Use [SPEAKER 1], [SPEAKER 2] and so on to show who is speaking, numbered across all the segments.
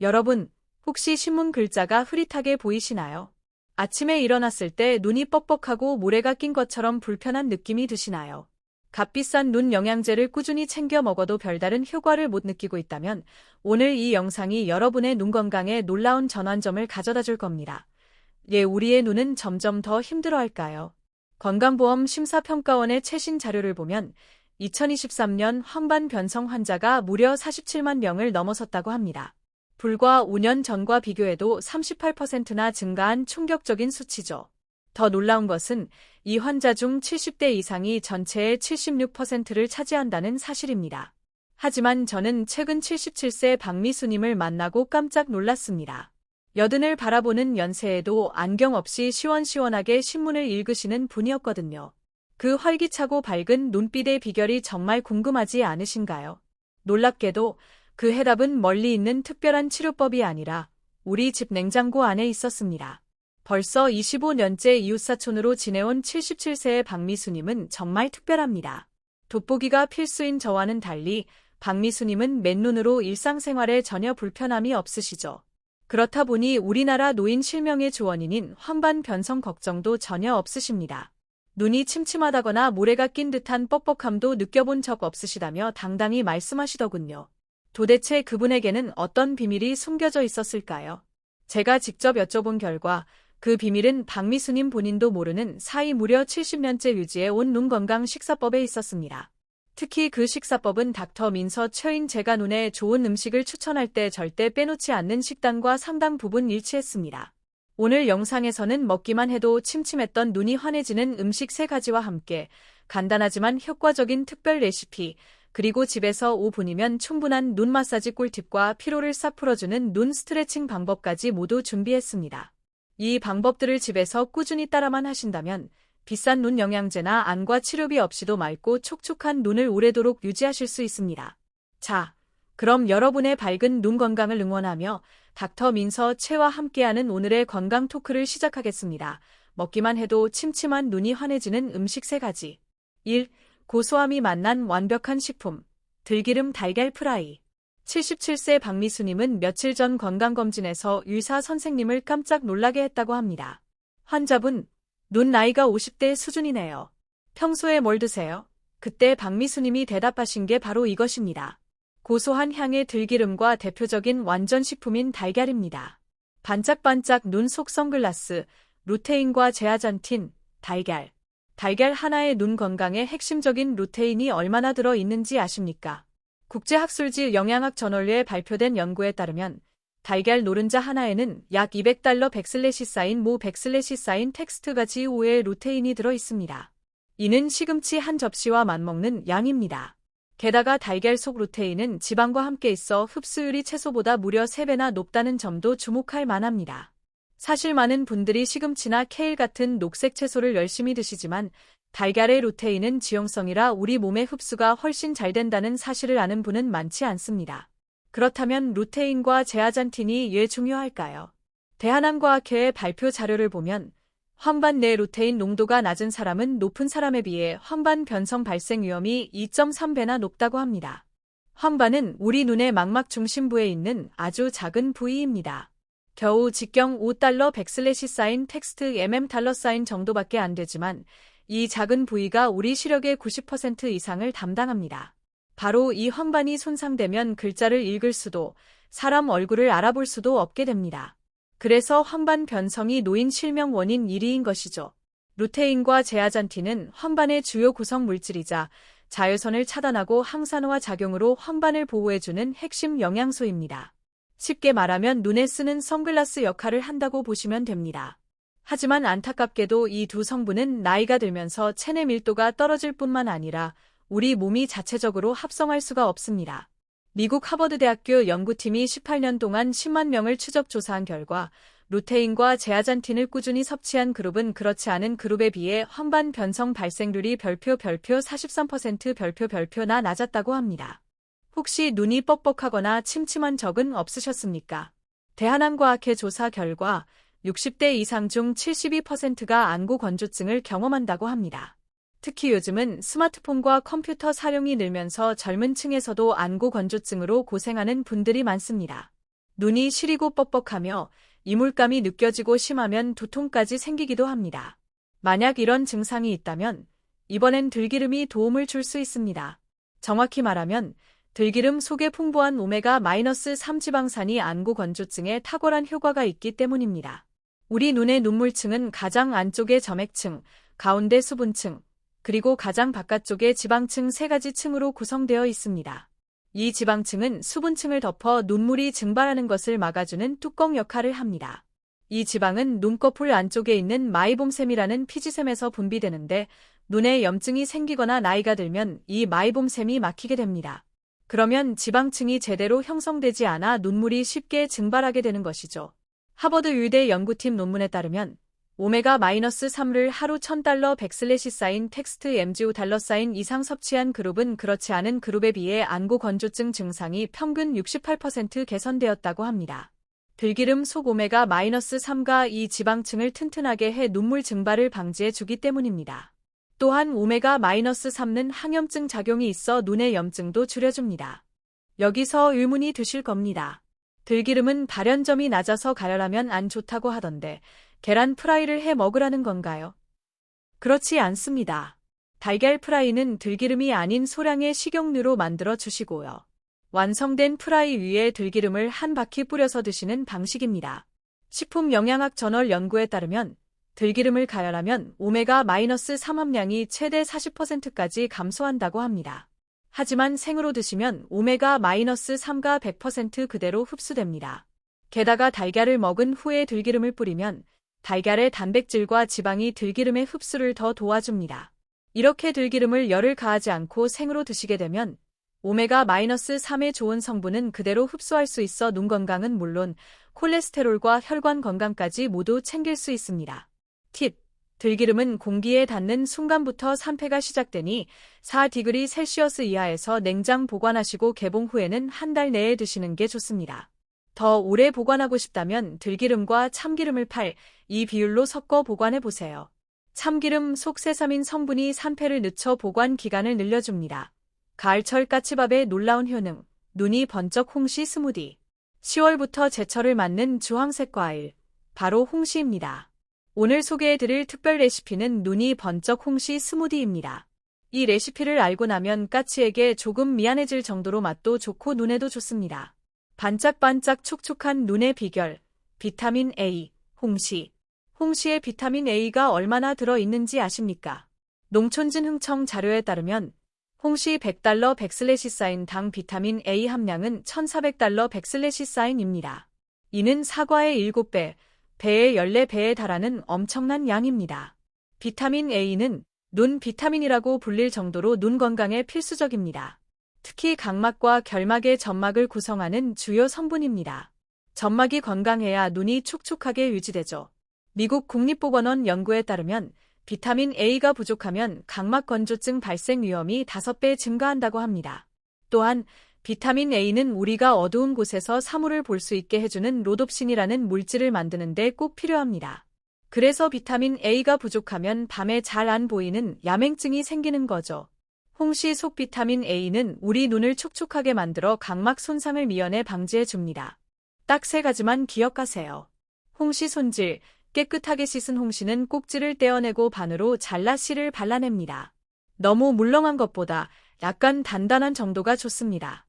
[SPEAKER 1] 여러분, 혹시 신문 글자가 흐릿하게 보이시나요? 아침에 일어났을 때 눈이 뻑뻑하고 모래가 낀 것처럼 불편한 느낌이 드시나요? 값비싼 눈 영양제를 꾸준히 챙겨 먹어도 별다른 효과를 못 느끼고 있다면 오늘 이 영상이 여러분의 눈 건강에 놀라운 전환점을 가져다 줄 겁니다. 예, 우리의 눈은 점점 더 힘들어 할까요? 건강보험 심사평가원의 최신 자료를 보면 2023년 황반 변성 환자가 무려 47만 명을 넘어섰다고 합니다. 불과 5년 전과 비교해도 38%나 증가한 충격적인 수치죠. 더 놀라운 것은 이 환자 중 70대 이상이 전체의 76%를 차지한다는 사실입니다. 하지만 저는 최근 77세 박미수님을 만나고 깜짝 놀랐습니다. 여든을 바라보는 연세에도 안경 없이 시원시원하게 신문을 읽으시는 분이었거든요. 그 활기차고 밝은 눈빛의 비결이 정말 궁금하지 않으신가요? 놀랍게도 그 해답은 멀리 있는 특별한 치료법이 아니라 우리 집 냉장고 안에 있었습니다. 벌써 25년째 이웃사촌으로 지내온 77세의 박미수님은 정말 특별합니다. 돋보기가 필수인 저와는 달리 박미수님은 맨눈으로 일상생활에 전혀 불편함이 없으시죠. 그렇다 보니 우리나라 노인 실명의 주원인인 황반 변성 걱정도 전혀 없으십니다. 눈이 침침하다거나 모래가 낀 듯한 뻑뻑함도 느껴본 적 없으시다며 당당히 말씀하시더군요. 도대체 그분에게는 어떤 비밀이 숨겨져 있었을까요? 제가 직접 여쭤본 결과 그 비밀은 박미수님 본인도 모르는 사이 무려 70년째 유지해 온 눈 건강 식사법에 있었습니다. 특히 그 식사법은 닥터 민서 최인 제가 눈에 좋은 음식을 추천할 때 절대 빼놓지 않는 식단과 상당 부분 일치했습니다. 오늘 영상에서는 먹기만 해도 침침했던 눈이 환해지는 음식 3가지와 함께 간단하지만 효과적인 특별 레시피, 그리고 집에서 5분이면 충분한 눈 마사지 꿀팁과 피로를 싹 풀어주는 눈 스트레칭 방법까지 모두 준비했습니다. 이 방법들을 집에서 꾸준히 따라만 하신다면 비싼 눈 영양제나 안과 치료비 없이도 맑고 촉촉한 눈을 오래도록 유지하실 수 있습니다. 자, 그럼 여러분의 밝은 눈 건강을 응원하며 닥터 민서 채와 함께하는 오늘의 건강 토크를 시작하겠습니다. 먹기만 해도 침침한 눈이 환해지는 음식 3가지. 1. 고소함이 만난 완벽한 식품. 들기름 달걀 프라이. 77세 박미수님은 며칠 전 건강검진에서 의사 선생님을 깜짝 놀라게 했다고 합니다. 환자분, 눈 나이가 50대 수준이네요. 평소에 뭘 드세요? 그때 박미수님이 대답하신 게 바로 이것입니다. 고소한 향의 들기름과 대표적인 완전 식품인 달걀입니다. 반짝반짝 눈 속 선글라스, 루테인과 제아잔틴, 달걀. 달걀 하나의 눈 건강에 핵심적인 루테인이 얼마나 들어 있는지 아십니까? 국제학술지 영양학 저널에 발표된 연구에 따르면 달걀 노른자 하나에는 약 200달러 백슬래시 쌓인 모 백슬래시 쌓인 텍스트가 지오의 루테인이 들어 있습니다. 이는 시금치 한 접시와 맞먹는 양입니다. 게다가 달걀 속 루테인은 지방과 함께 있어 흡수율이 채소보다 무려 3배나 높다는 점도 주목할 만합니다. 사실 많은 분들이 시금치나 케일 같은 녹색 채소를 열심히 드시지만 달걀의 루테인은 지용성이라 우리 몸의 흡수가 훨씬 잘 된다는 사실을 아는 분은 많지 않습니다. 그렇다면 루테인과 제아잔틴이 왜 중요할까요? 대한암과학회의 발표 자료를 보면 황반 내 루테인 농도가 낮은 사람은 높은 사람에 비해 황반 변성 발생 위험이 2.3배나 높다고 합니다. 황반은 우리 눈의 망막 중심부에 있는 아주 작은 부위입니다. 겨우 직경 5달러 백슬래시 사인 텍스트 mm 달러 사인 정도밖에 안 되지만 이 작은 부위가 우리 시력의 90% 이상을 담당합니다. 바로 이 황반이 손상되면 글자를 읽을 수도 사람 얼굴을 알아볼 수도 없게 됩니다. 그래서 황반 변성이 노인 실명 원인 1위인 것이죠. 루테인과 제아잔틴은 황반의 주요 구성 물질이자 자외선을 차단하고 항산화 작용으로 황반을 보호해주는 핵심 영양소입니다. 쉽게 말하면 눈에 쓰는 선글라스 역할을 한다고 보시면 됩니다. 하지만 안타깝게도 이 두 성분은 나이가 들면서 체내 밀도가 떨어질 뿐만 아니라 우리 몸이 자체적으로 합성할 수가 없습니다. 미국 하버드대학교 연구팀이 18년 동안 10만 명을 추적 조사한 결과 루테인과 제아잔틴을 꾸준히 섭취한 그룹은 그렇지 않은 그룹에 비해 황반 변성 발생률이 별표 별표 43% 별표 별표나 낮았다고 합니다. 혹시 눈이 뻑뻑하거나 침침한 적은 없으셨습니까? 대한암과학회 조사 결과 60대 이상 중 72%가 안구 건조증을 경험한다고 합니다. 특히 요즘은 스마트폰과 컴퓨터 사용이 늘면서 젊은 층에서도 안구 건조증으로 고생하는 분들이 많습니다. 눈이 시리고 뻑뻑하며 이물감이 느껴지고 심하면 두통까지 생기기도 합니다. 만약 이런 증상이 있다면 이번엔 들기름이 도움을 줄 수 있습니다. 정확히 말하면 들기름 속에 풍부한 오메가-3 지방산이 안구 건조증에 탁월한 효과가 있기 때문입니다. 우리 눈의 눈물층은 가장 안쪽의 점액층, 가운데 수분층, 그리고 가장 바깥쪽의 지방층 세 가지 층으로 구성되어 있습니다. 이 지방층은 수분층을 덮어 눈물이 증발하는 것을 막아주는 뚜껑 역할을 합니다. 이 지방은 눈꺼풀 안쪽에 있는 마이봄샘이라는 피지샘에서 분비되는데 눈에 염증이 생기거나 나이가 들면 이 마이봄샘이 막히게 됩니다. 그러면 지방층이 제대로 형성되지 않아 눈물이 쉽게 증발하게 되는 것이죠. 하버드 의대 연구팀 논문에 따르면 오메가-3를 하루 1000달러 백슬래시 사인 텍스트 MGO 달러 사인 이상 섭취한 그룹은 그렇지 않은 그룹에 비해 안구 건조증 증상이 평균 68% 개선되었다고 합니다. 들기름 속 오메가-3가 이 지방층을 튼튼하게 해 눈물 증발을 방지해 주기 때문입니다. 또한 오메가-3는 항염증 작용이 있어 눈의 염증도 줄여줍니다. 여기서 의문이 드실 겁니다. 들기름은 발연점이 낮아서 가열하면 안 좋다고 하던데 계란 프라이를 해 먹으라는 건가요? 그렇지 않습니다. 달걀 프라이는 들기름이 아닌 소량의 식용유로 만들어 주시고요. 완성된 프라이 위에 들기름을 한 바퀴 뿌려서 드시는 방식입니다. 식품영양학 저널 연구에 따르면 들기름을 가열하면 오메가-3 함량이 최대 40%까지 감소한다고 합니다. 하지만 생으로 드시면 오메가-3가 100% 그대로 흡수됩니다. 게다가 달걀을 먹은 후에 들기름을 뿌리면 달걀의 단백질과 지방이 들기름의 흡수를 더 도와줍니다. 이렇게 들기름을 열을 가하지 않고 생으로 드시게 되면 오메가-3의 좋은 성분은 그대로 흡수할 수 있어 눈 건강은 물론 콜레스테롤과 혈관 건강까지 모두 챙길 수 있습니다. 팁. 들기름은 공기에 닿는 순간부터 산패가 시작되니 4디그리 셀시어스 이하에서 냉장 보관하시고 개봉 후에는 한 달 내에 드시는 게 좋습니다. 더 오래 보관하고 싶다면 들기름과 참기름을 팔이 비율로 섞어 보관해 보세요. 참기름 속 세사민 성분이 산패를 늦춰 보관 기간을 늘려줍니다. 가을철 까치밥의 놀라운 효능, 눈이 번쩍 홍시 스무디. 10월부터 제철을 맞는 주황색 과일, 바로 홍시입니다. 오늘 소개해드릴 특별 레시피는 눈이 번쩍 홍시 스무디입니다. 이 레시피를 알고 나면 까치에게 조금 미안해질 정도로 맛도 좋고 눈에도 좋습니다. 반짝반짝 촉촉한 눈의 비결, 비타민 A, 홍시. 홍시에 비타민 A가 얼마나 들어있는지 아십니까? 농촌진 흥청 자료에 따르면 홍시 100달러 백슬래시 사인 당 비타민 A 함량은 1400달러 백슬래시 사인입니다. 이는 사과의 7배, 배의 14배에 달하는 엄청난 양입니다. 비타민 A는 눈 비타민이라고 불릴 정도로 눈 건강에 필수적입니다. 특히 각막과 결막의 점막을 구성하는 주요 성분입니다. 점막이 건강해야 눈이 촉촉하게 유지되죠. 미국 국립보건원 연구에 따르면 비타민 A가 부족하면 각막 건조증 발생 위험이 5배 증가한다고 합니다. 또한 비타민 A는 우리가 어두운 곳에서 사물을 볼 수 있게 해주는 로놉신이라는 물질을 만드는데 꼭 필요합니다. 그래서 비타민 A가 부족하면 밤에 잘 안 보이는 야맹증이 생기는 거죠. 홍시 속 비타민 A는 우리 눈을 촉촉하게 만들어 각막 손상을 미연에 방지해 줍니다. 딱 세 가지만 기억하세요. 홍시 손질, 깨끗하게 씻은 홍시는 꼭지를 떼어내고 반으로 잘라 씨를 발라냅니다. 너무 물렁한 것보다 약간 단단한 정도가 좋습니다.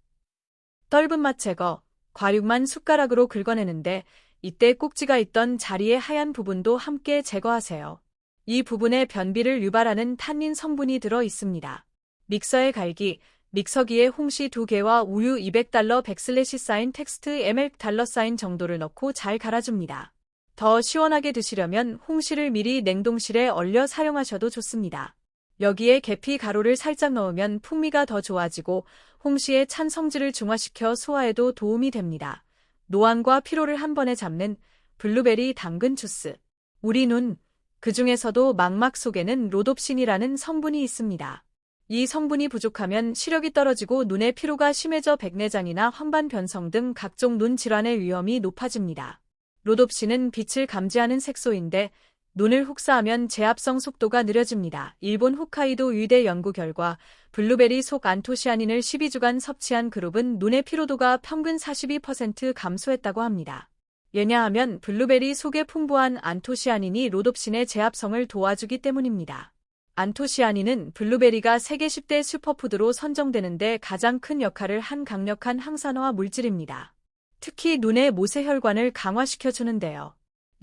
[SPEAKER 1] 떫은 맛 제거, 과육만 숟가락으로 긁어내는데 이때 꼭지가 있던 자리의 하얀 부분도 함께 제거하세요. 이 부분에 변비를 유발하는 탄닌 성분이 들어 있습니다. 믹서에 갈기, 믹서기에 홍시 2개와 우유 200달러 백슬래시 사인 텍스트 ml 달러 사인 정도를 넣고 잘 갈아줍니다. 더 시원하게 드시려면 홍시를 미리 냉동실에 얼려 사용하셔도 좋습니다. 여기에 계피 가루를 살짝 넣으면 풍미가 더 좋아지고 홍시의 찬 성질을 중화시켜 소화에도 도움이 됩니다. 노안과 피로를 한 번에 잡는 블루베리 당근 주스. 우리 눈, 그 중에서도 망막 속에는 로놉신이라는 성분이 있습니다. 이 성분이 부족하면 시력이 떨어지고 눈의 피로가 심해져 백내장이나 황반 변성 등 각종 눈 질환의 위험이 높아집니다. 로놉신은 빛을 감지하는 색소인데 눈을 흡사하면 제압성 속도가 느려집니다. 일본 홋카이도 의대 연구 결과 블루베리 속 안토시아닌을 12주간 섭취한 그룹은 눈의 피로도가 평균 42% 감소했다고 합니다. 왜냐하면 블루베리 속에 풍부한 안토시아닌이 로놉신의 제압성을 도와주기 때문입니다. 안토시아닌은 블루베리가 세계 10대 슈퍼푸드로 선정되는데 가장 큰 역할을 한 강력한 항산화 물질입니다. 특히 눈의 모세혈관을 강화시켜주는데요.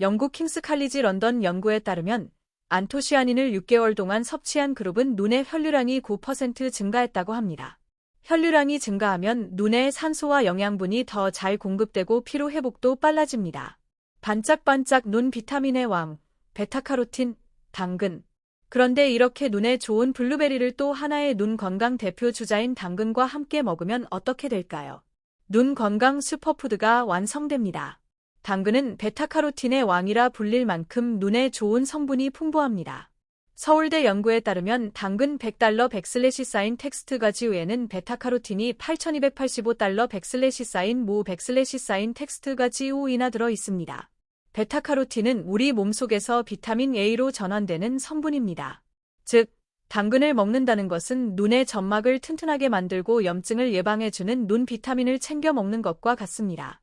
[SPEAKER 1] 영국 킹스 칼리지 런던 연구에 따르면 안토시아닌을 6개월 동안 섭취한 그룹은 눈의 혈류량이 9% 증가했다고 합니다. 혈류량이 증가하면 눈에 산소와 영양분이 더 잘 공급되고 피로 회복도 빨라집니다. 반짝반짝 눈 비타민의 왕, 베타카로틴, 당근. 그런데 이렇게 눈에 좋은 블루베리를 또 하나의 눈 건강 대표 주자인 당근과 함께 먹으면 어떻게 될까요? 눈 건강 슈퍼푸드가 완성됩니다. 당근은 베타카로틴의 왕이라 불릴 만큼 눈에 좋은 성분이 풍부합니다. 서울대 연구에 따르면 당근 100달러 백슬래시 사인 텍스트 가지 외에는 베타카로틴이 8285달러 백슬래시 사인 모 백슬래시 사인 텍스트 가지 우이나 들어 있습니다. 베타카로틴은 우리 몸속에서 비타민 A로 전환되는 성분입니다. 즉, 당근을 먹는다는 것은 눈의 점막을 튼튼하게 만들고 염증을 예방해주는 눈 비타민을 챙겨 먹는 것과 같습니다.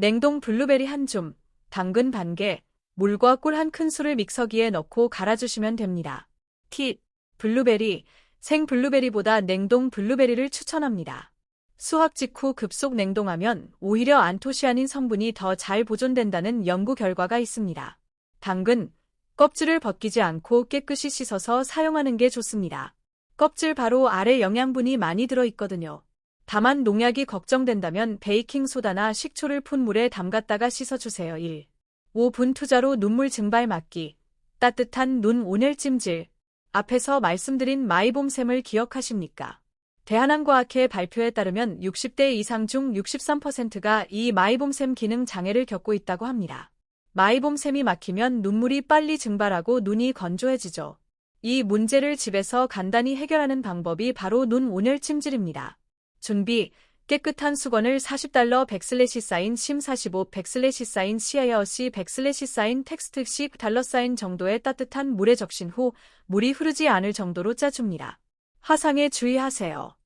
[SPEAKER 1] 냉동 블루베리 한 줌, 당근 반 개, 물과 꿀 한 큰술을 믹서기에 넣고 갈아주시면 됩니다. 팁, 블루베리, 생 블루베리보다 냉동 블루베리를 추천합니다. 수확 직후 급속 냉동하면 오히려 안토시아닌 성분이 더 잘 보존된다는 연구 결과가 있습니다. 당근, 껍질을 벗기지 않고 깨끗이 씻어서 사용하는 게 좋습니다. 껍질 바로 아래 영양분이 많이 들어있거든요. 다만 농약이 걱정된다면 베이킹소다나 식초를 푼 물에 담갔다가 씻어주세요. 1. 5분 투자로 눈물 증발 막기. 따뜻한 눈 온열 찜질. 앞에서 말씀드린 마이봄샘을 기억하십니까? 대한항과학회 발표에 따르면 60대 이상 중 63%가 이 마이봄샘 기능 장애를 겪고 있다고 합니다. 마이봄샘이 막히면 눈물이 빨리 증발하고 눈이 건조해지죠. 이 문제를 집에서 간단히 해결하는 방법이 바로 눈 온열 찜질입니다. 준비, 깨끗한 수건을 40달러 백슬래시 사인 심45 백슬래시 사인 시아야어시 백슬래시 사인 텍스트 10 달러 사인 정도의 따뜻한 물에 적신 후 물이 흐르지 않을 정도로 짜줍니다. 화상에 주의하세요.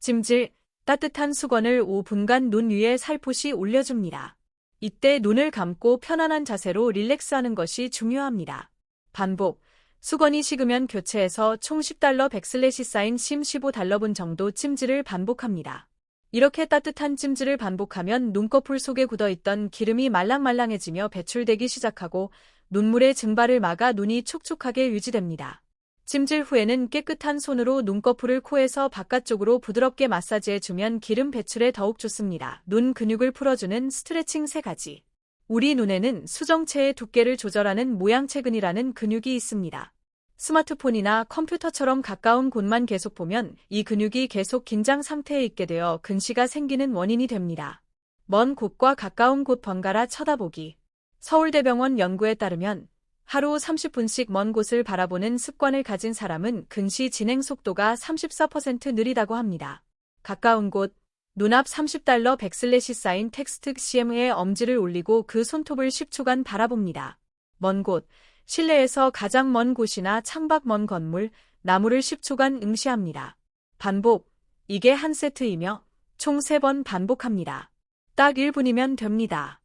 [SPEAKER 1] 찜질, 따뜻한 수건을 5분간 눈 위에 살포시 올려줍니다. 이때 눈을 감고 편안한 자세로 릴렉스하는 것이 중요합니다. 반복, 수건이 식으면 교체해서 총 10달러 백슬래시 사인 심 15달러분 정도 찜질을 반복합니다. 이렇게 따뜻한 찜질을 반복하면 눈꺼풀 속에 굳어있던 기름이 말랑말랑해지며 배출되기 시작하고 눈물의 증발을 막아 눈이 촉촉하게 유지됩니다. 찜질 후에는 깨끗한 손으로 눈꺼풀을 코에서 바깥쪽으로 부드럽게 마사지해주면 기름 배출에 더욱 좋습니다. 눈 근육을 풀어주는 스트레칭 3가지. 우리 눈에는 수정체의 두께를 조절하는 모양체근이라는 근육이 있습니다. 스마트폰이나 컴퓨터처럼 가까운 곳만 계속 보면 이 근육이 계속 긴장 상태에 있게 되어 근시가 생기는 원인이 됩니다. 먼 곳과 가까운 곳 번갈아 쳐다보기. 서울대병원 연구에 따르면 하루 30분씩 먼 곳을 바라보는 습관을 가진 사람은 근시 진행 속도가 34% 느리다고 합니다. 가까운 곳, 눈앞 30달러 백슬래시 사인 텍스트 CM에 엄지를 올리고 그 손톱을 10초간 바라봅니다. 먼 곳, 실내에서 가장 먼 곳이나 창밖 먼 건물, 나무를 10초간 응시합니다. 반복, 이게 한 세트이며 총 3번 반복합니다. 딱 1분이면 됩니다.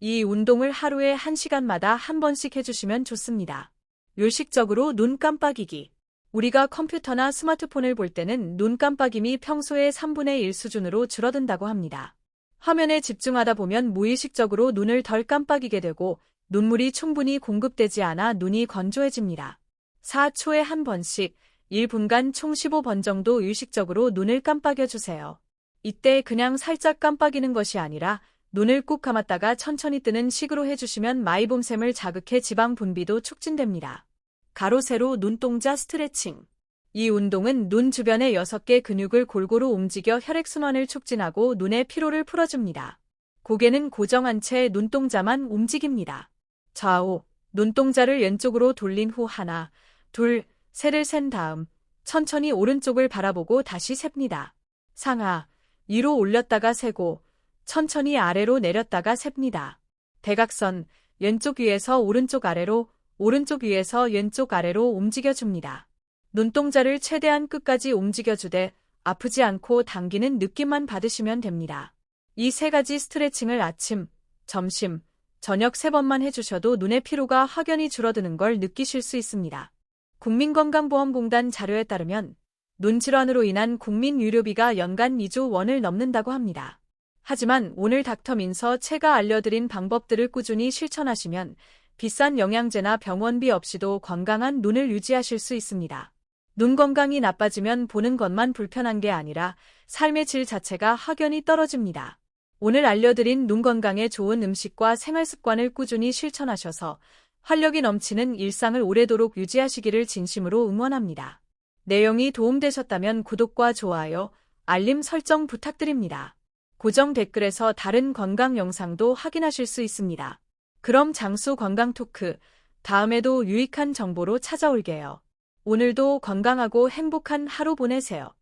[SPEAKER 1] 이 운동을 하루에 1시간마다 한 번씩 해주시면 좋습니다. 요식적으로 눈 깜빡이기. 우리가 컴퓨터나 스마트폰을 볼 때는 눈 깜빡임이 평소의 3분의 1 수준으로 줄어든다고 합니다. 화면에 집중하다 보면 무의식적으로 눈을 덜 깜빡이게 되고 눈물이 충분히 공급되지 않아 눈이 건조해집니다. 4초에 한 번씩 1분간 총 15번 정도 의식적으로 눈을 깜빡여 주세요. 이때 그냥 살짝 깜빡이는 것이 아니라 눈을 꾹 감았다가 천천히 뜨는 식으로 해주시면 마이봄샘을 자극해 지방 분비도 촉진됩니다. 가로 세로 눈동자 스트레칭. 이 운동은 눈 주변의 6개 근육을 골고루 움직여 혈액순환을 촉진하고 눈의 피로를 풀어줍니다. 고개는 고정한 채 눈동자만 움직입니다. 좌우, 눈동자를 왼쪽으로 돌린 후 하나, 둘, 셋을 센 다음 천천히 오른쪽을 바라보고 다시 셉니다. 상하, 위로 올렸다가 세고 천천히 아래로 내렸다가 셉니다. 대각선, 왼쪽 위에서 오른쪽 아래로 오른쪽 위에서 왼쪽 아래로 움직여줍니다. 눈동자를 최대한 끝까지 움직여주되 아프지 않고 당기는 느낌만 받으시면 됩니다. 이 세 가지 스트레칭을 아침, 점심, 저녁 세 번만 해주셔도 눈의 피로가 확연히 줄어드는 걸 느끼실 수 있습니다. 국민건강보험공단 자료에 따르면 눈 질환으로 인한 국민 유료비가 연간 2조 원을 넘는다고 합니다. 하지만 오늘 닥터민서 채가 알려드린 방법들을 꾸준히 실천하시면 비싼 영양제나 병원비 없이도 건강한 눈을 유지하실 수 있습니다. 눈 건강이 나빠지면 보는 것만 불편한 게 아니라 삶의 질 자체가 확연히 떨어집니다. 오늘 알려드린 눈 건강에 좋은 음식과 생활 습관을 꾸준히 실천하셔서 활력이 넘치는 일상을 오래도록 유지하시기를 진심으로 응원합니다. 내용이 도움되셨다면 구독과 좋아요, 알림 설정 부탁드립니다. 고정 댓글에서 다른 건강 영상도 확인하실 수 있습니다. 그럼 장수 건강 토크, 다음에도 유익한 정보로 찾아올게요. 오늘도 건강하고 행복한 하루 보내세요.